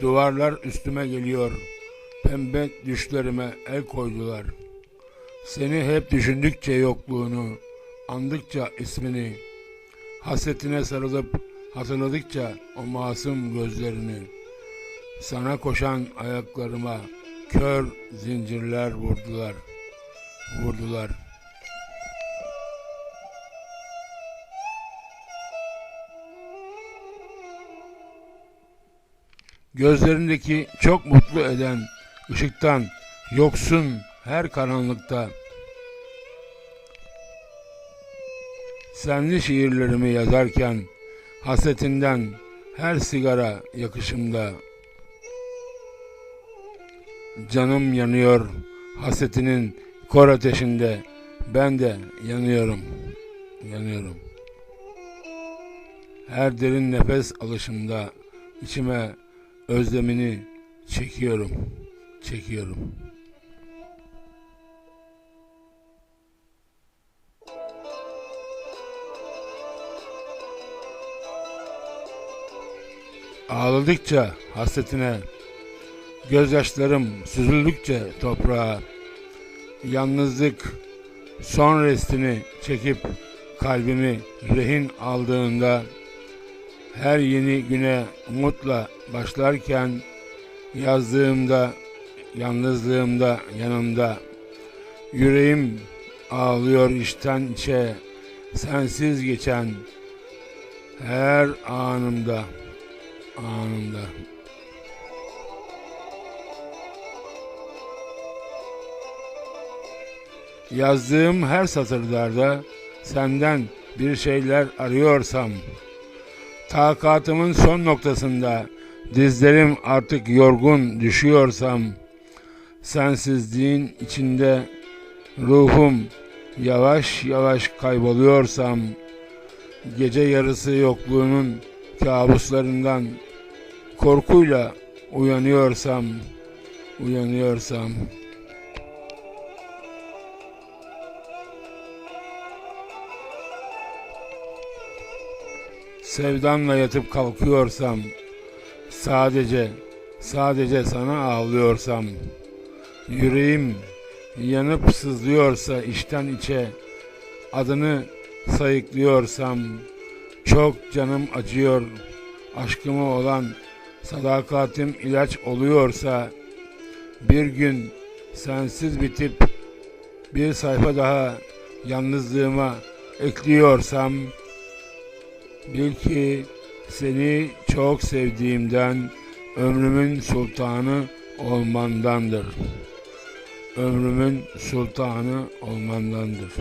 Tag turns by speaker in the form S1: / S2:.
S1: Duvarlar üstüme geliyor. Pembe düşlerime el koydular. Seni hep düşündükçe yokluğunu, andıkça ismini, hasretine sarılıp hatırladıkça o masum gözlerini, sana koşan ayaklarıma kör zincirler vurdular, vurdular. Gözlerindeki çok mutlu eden ışıktan yoksun her karanlıkta. Senli şiirlerimi yazarken hasretinden her sigara yakışımda. Canım yanıyor hasretinin kor ateşinde. Ben de yanıyorum, yanıyorum. Her derin nefes alışımda içime özlemini çekiyorum, çekiyorum. Ağladıkça hasretine, gözyaşlarım süzüldükçe toprağa, yalnızlık son restini çekip kalbimi rehin aldığında, her yeni güne umutla başlarken yazdığımda, yalnızlığımda yanımda yüreğim ağlıyor içten içe sensiz geçen her anımda, anımda. Yazdığım her satırlarda senden bir şeyler arıyorsam Takatımın son noktasında dizlerim artık yorgun düşüyorsam sensizliğin içinde ruhum yavaş yavaş kayboluyorsam gece yarısı yokluğunun kabuslarından korkuyla uyanıyorsam uyanıyorsam sevdanla yatıp kalkıyorsam, sadece, sadece sana ağlıyorsam, yüreğim yanıp sızlıyorsa içten içe, adını sayıklıyorsam, çok canım acıyor, aşkıma olan sadakatim ilaç oluyorsa, bir gün sensiz bitip, bir sayfa daha yalnızlığıma ekliyorsam, Bil ki seni çok sevdiğimden ömrümün sultanı olmandandır. Ömrümün sultanı olmandandır.